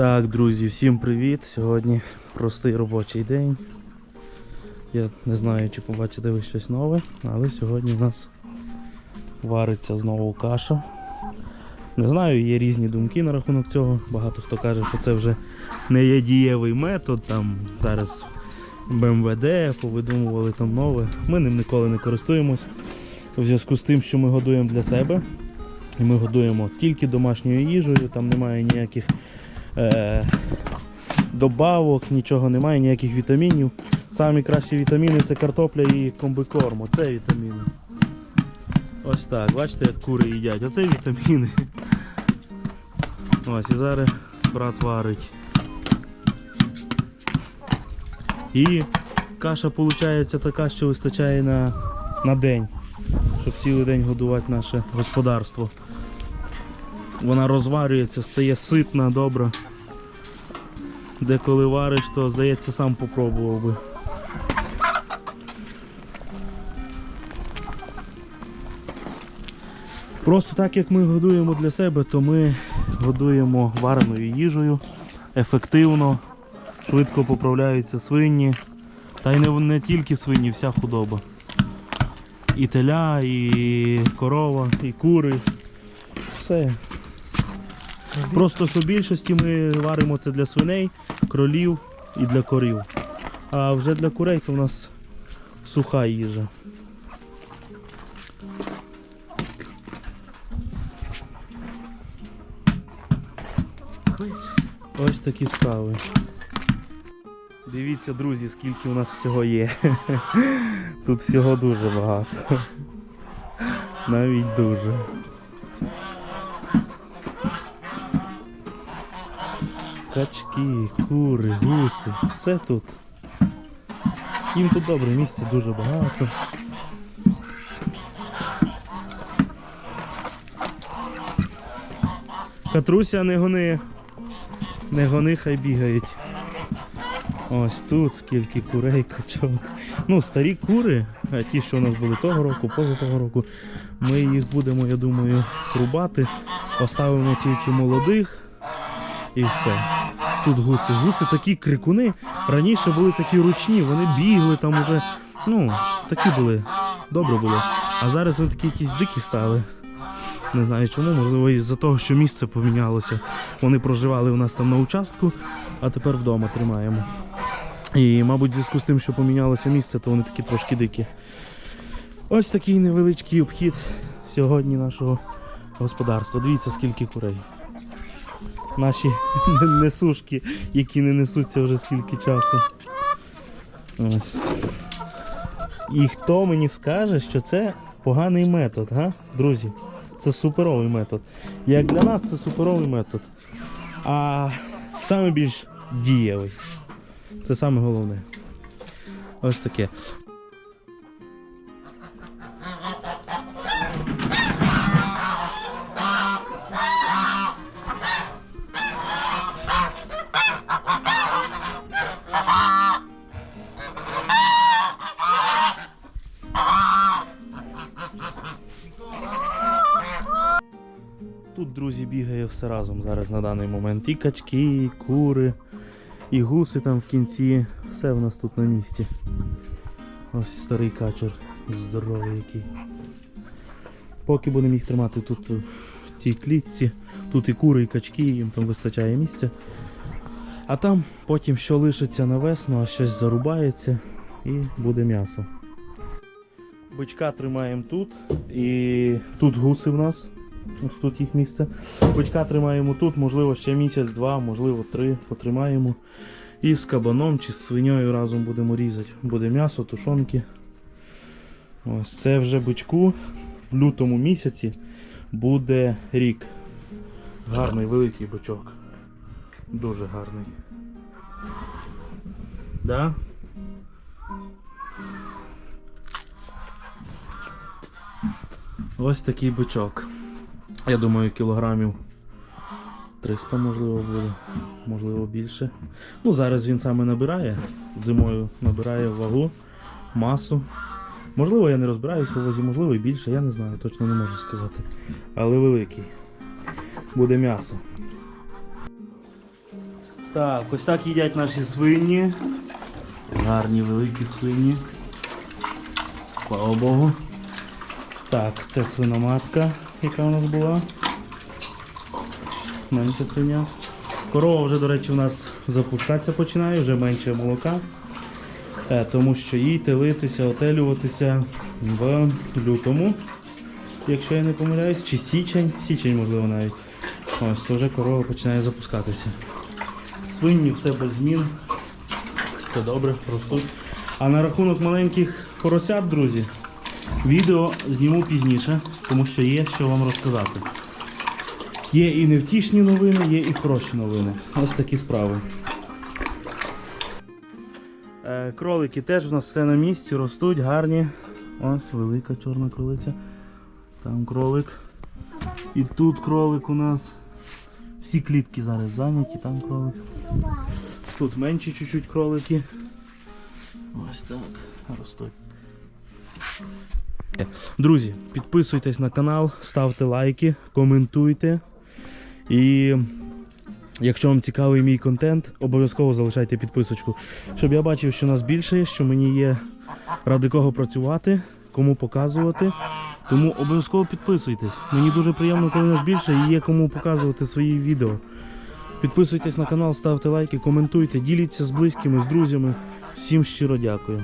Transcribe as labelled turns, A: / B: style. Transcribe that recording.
A: Так, друзі, всім привіт! Сьогодні простий робочий день. Я не знаю, чи побачите ви щось нове, але сьогодні в нас вариться знову каша. Не знаю, є різні думки на рахунок цього. Багато хто каже, що це вже не є дієвий метод. Там зараз БМВД повидумували там нове. Ми ним ніколи не користуємось. У зв'язку з тим, що ми годуємо для себе. І ми годуємо тільки домашньою їжею, там немає ніяких е, добавок, нічого немає, ніяких вітамінів. Самі кращі вітаміни це картопля і комбикорм. Оце вітаміни. Ось так, бачите, як кури їдять. Оце вітаміни. Ось і зараз брат варить. І каша виходить така, що вистачає на, на день, щоб цілий день годувати наше господарство. Вона розварюється, стає ситна, добра. Деколи вариш, то здається сам попробував би. Просто так як ми годуємо для себе, то ми годуємо вареною їжею ефективно, швидко поправляються свині. Та й не, не тільки свині, вся худоба. І теля, і корова, і кури. Все. Просто що більшості ми варимо це для свиней, кролів і для корів. А вже для курей то в нас суха їжа. Ось такі справи. Дивіться, друзі, скільки у нас всього є. Тут всього дуже багато. Навіть дуже. Качки, кури, гуси, все тут. Їм тут добре, місця дуже багато. Катруся не гони. Не гони, хай бігають. Ось тут скільки курей, качок. Ну, старі кури, ті, що у нас були того року, поза того року, ми їх будемо, я думаю, рубати. Поставимо тільки молодих і все. Тут гуси. Гуси такі крикуни. Раніше були такі ручні, вони бігли там уже. Ну, такі були. Добре були. А зараз вони такі якісь дикі стали. Не знаю чому, можливо, із-за того, що місце помінялося. Вони проживали у нас там на участку, а тепер вдома тримаємо. І, мабуть, в зв'язку з тим, що помінялося місце, то вони такі трошки дикі. Ось такий невеличкий обхід сьогодні нашого господарства. Дивіться, скільки курей. Наші несушки, які не несуться вже скільки часу. Ось. І хто мені скаже, що це поганий метод, га? друзі? Це суперовий метод. Як для нас це суперовий метод. А саме більш дієвий. Це саме головне. Ось таке. Все разом зараз на даний момент. І качки, і кури, і гуси там в кінці. Все в нас тут на місці. Ось старий качур, здоровий який. Поки будемо їх тримати тут в цій клітці. Тут і кури, і качки, їм там вистачає місця. А там потім що лишиться на весну, а щось зарубається і буде м'ясо. Бичка тримаємо тут. І тут гуси в нас. Ось тут їх місце. Бичка тримаємо тут, можливо, ще місяць-два, можливо, три потримаємо. І з кабаном чи з свиньою разом будемо різати. Буде м'ясо, тушонки. Ось це вже бичку в лютому місяці буде рік. Гарний великий бичок. Дуже гарний. Да? Ось такий бичок. Я думаю, кілограмів 300 можливо буде, можливо більше. Ну, зараз він саме набирає, зимою набирає вагу, масу. Можливо, я не розбираюся у вазі, можливо і більше, я не знаю, точно не можу сказати. Але великий. Буде м'ясо. Так, ось так їдять наші свині. Гарні великі свині. Слава Богу. Так, це свиноматка, яка у нас була. Менша свиня. Корова вже, до речі, у нас запускатися починає, вже менше молока. Е, Тому що їй телитися, отелюватися в лютому, якщо я не помиляюсь, чи січень, січень можливо навіть. Ось, то вже корова починає запускатися. Свині все без змін. Все добре, ростуть. А на рахунок маленьких поросят, друзі, відео зніму пізніше, тому що є що вам розказати. Є і невтішні новини, є і хороші новини. Ось такі справи. Е, кролики теж у нас все на місці, ростуть, гарні. Ось велика чорна кролиця. Там кролик. І тут кролик у нас. Всі клітки зараз зайняті, там кролик. Тут менші чуть-чуть кролики. Ось так, ростуть. Друзі, підписуйтесь на канал, ставте лайки, коментуйте. І якщо вам цікавий мій контент, обов'язково залишайте підписочку, щоб я бачив, що нас більше, що мені є ради кого працювати, кому показувати. Тому обов'язково підписуйтесь. Мені дуже приємно, коли нас більше і є кому показувати свої відео. Підписуйтесь на канал, ставте лайки, коментуйте, діліться з близькими, з друзями. Всім щиро дякую.